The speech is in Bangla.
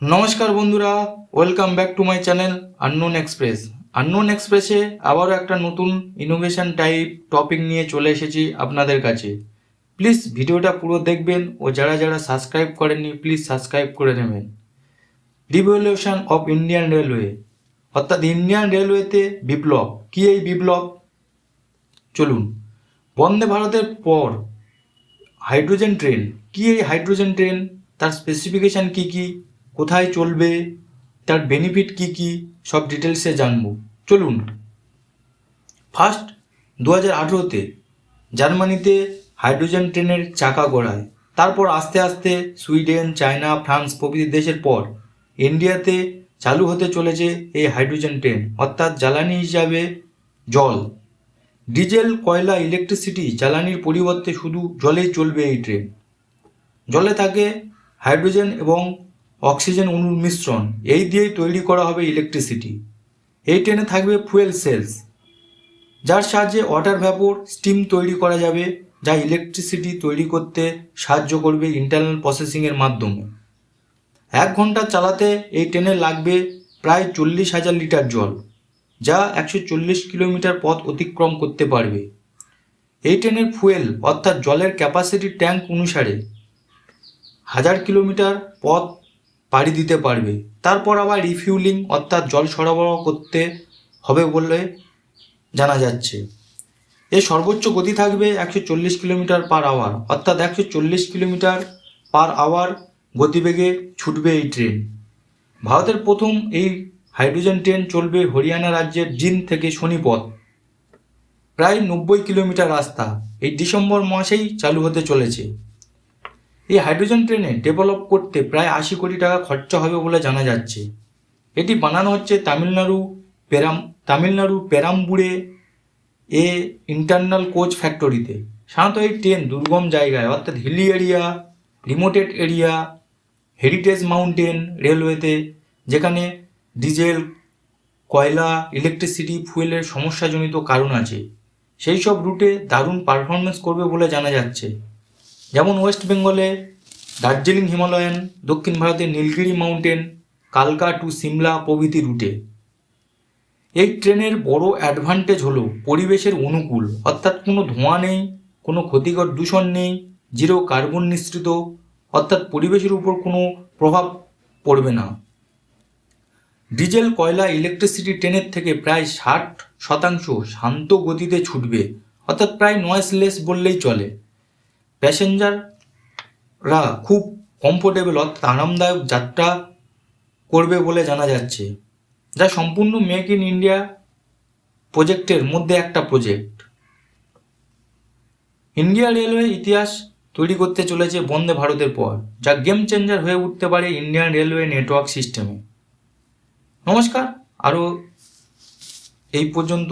নমস্কার বন্ধুরা welcome back to my channel unknown express unknown এক্সপ্রেসে আবারও একটা নতুন ইনোভেশন টাইপ টপিক নিয়ে চলে এসেছি আপনাদের কাছে। প্লিজ ভিডিওটা পুরো দেখবেন ও যারা যারা সাবস্ক্রাইব করেননি প্লিজ সাবস্ক্রাইব করে নেবেন। রিভলিউশন অফ ইন্ডিয়ান রেলওয়ে অর্থাৎ ইন্ডিয়ান রেলওয়েতে বিপ্লব। কী এই বিপ্লব? চলুন। বন্দে ভারতের পর হাইড্রোজেন ট্রেন কী এই হাইড্রোজেন ট্রেন তার স্পেসিফিকেশান কী কী? কোথায় চলবে, তার বেনিফিট কী কী, সব ডিটেলসে জানব। চলুন। ফার্স্ট দু হাজার আঠেরোতে জার্মানিতে হাইড্রোজেন ট্রেনের চাকা গড়ায়। তারপর আস্তে আস্তে সুইডেন, চায়না, ফ্রান্স প্রভৃতি দেশের পর ইন্ডিয়াতে চালু হতে চলেছে এই হাইড্রোজেন ট্রেন, অর্থাৎ জ্বালানি হিসাবে জল। ডিজেল, কয়লা ইলেকট্রিসিটি জ্বালানির পরিবর্তে শুধু জলেই চলবে এই ট্রেন। জলে থাকে হাইড্রোজেন এবং অক্সিজেন অণুর মিশ্রণ, এই দিয়েই তৈরি করা হবে ইলেকট্রিসিটি এই ট্রেনে থাকবে ফুয়েল সেলস যার সাহায্যে ওয়াটার ভ্যাপর স্টিম তৈরি করা যাবে, যা ইলেকট্রিসিটি তৈরি করতে সাহায্য করবে ইন্টারনাল প্রসেসিংয়ের মাধ্যমে। এক ঘণ্টা চালাতে এই ট্রেনে লাগবে প্রায় চল্লিশ হাজার লিটার জল, যা একশো চল্লিশ কিলোমিটার পথ অতিক্রম করতে পারবে। এই ট্রেনের ফুয়েল অর্থাৎ জলের ক্যাপাসিটি ট্যাঙ্ক অনুসারে হাজার কিলোমিটার পথ পাড়ি দিতে পারবে। তারপর আবার রিফিউলিং অর্থাৎ জল সরবরাহ করতে হবে বলে জানা যাচ্ছে। এর সর্বোচ্চ গতি থাকবে একশো চল্লিশ কিলোমিটার পার আওয়ার অর্থাৎ একশো চল্লিশ কিলোমিটার পার আওয়ার গতিবেগে ছুটবে এই ট্রেন ভারতের প্রথম এই হাইড্রোজেন ট্রেন চলবে হরিয়ানা রাজ্যের জিন থেকে শনিপথ। প্রায় নব্বই কিলোমিটার রাস্তা। এই ডিসেম্বর মাসেই চালু হতে চলেছে। এই হাইড্রোজেন ট্রেনে ডেভেলপ করতে প্রায় আশি কোটি টাকা খরচা হবে বলে জানা যাচ্ছে। এটি বানানো হচ্ছে তামিলনাড়ু পেরাম, তামিলনাড়ু পেরাম্বুরে এ ইন্টারনাল কোচ ফ্যাক্টরিতে। সাধারণত এই ট্রেন দুর্গম জায়গায়, অর্থাৎ hilly area, remoted area, heritage mountain রেলওয়েতে, যেখানে ডিজেল, কয়লা, ইলেকট্রিসিটি, ফুয়েলের সমস্যাজনিত কারণ আছে। সেই সব রুটে দারুণ পারফরমেন্স করবে বলে জানা যাচ্ছে। যেমন ওয়েস্ট বেঙ্গলে দার্জিলিং হিমালয়ান, দক্ষিণ ভারতের নীলগিরি মাউন্টেন, কালকা টু সিমলা প্রভৃতি রুটে। এই ট্রেনের বড় অ্যাডভান্টেজ হলো পরিবেশের অনুকূল, অর্থাৎ কোনো ধোঁয়া নেই, কোনো ক্ষতিকর দূষণ নেই জিরো কার্বন নিঃসৃত, অর্থাৎ পরিবেশের উপর কোনো প্রভাব পড়বে না। ডিজেল, কয়লা ইলেকট্রিসিটি ট্রেনের থেকে প্রায় ষাট শতাংশ শান্ত গতিতে ছুটবে, অর্থাৎ প্রায় নয়েসলেস বললেই চলে। প্যাসেঞ্জাররা খুব কমফোর্টেবল অর্থাৎ আরামদায়ক যাত্রা করবে বলে জানা যাচ্ছে। যা সম্পূর্ণ মেক ইন ইন্ডিয়া প্রজেক্টের মধ্যে একটা প্রজেক্ট ইন্ডিয়া রেলওয়ে ইতিহাস তৈরি করতে চলেছে বন্দে ভারতের পর, যা গেম চেঞ্জার হয়ে উঠতে পারে ইন্ডিয়ান রেলওয়ে নেটওয়ার্ক সিস্টেমে নমস্কার, আরও এই পর্যন্ত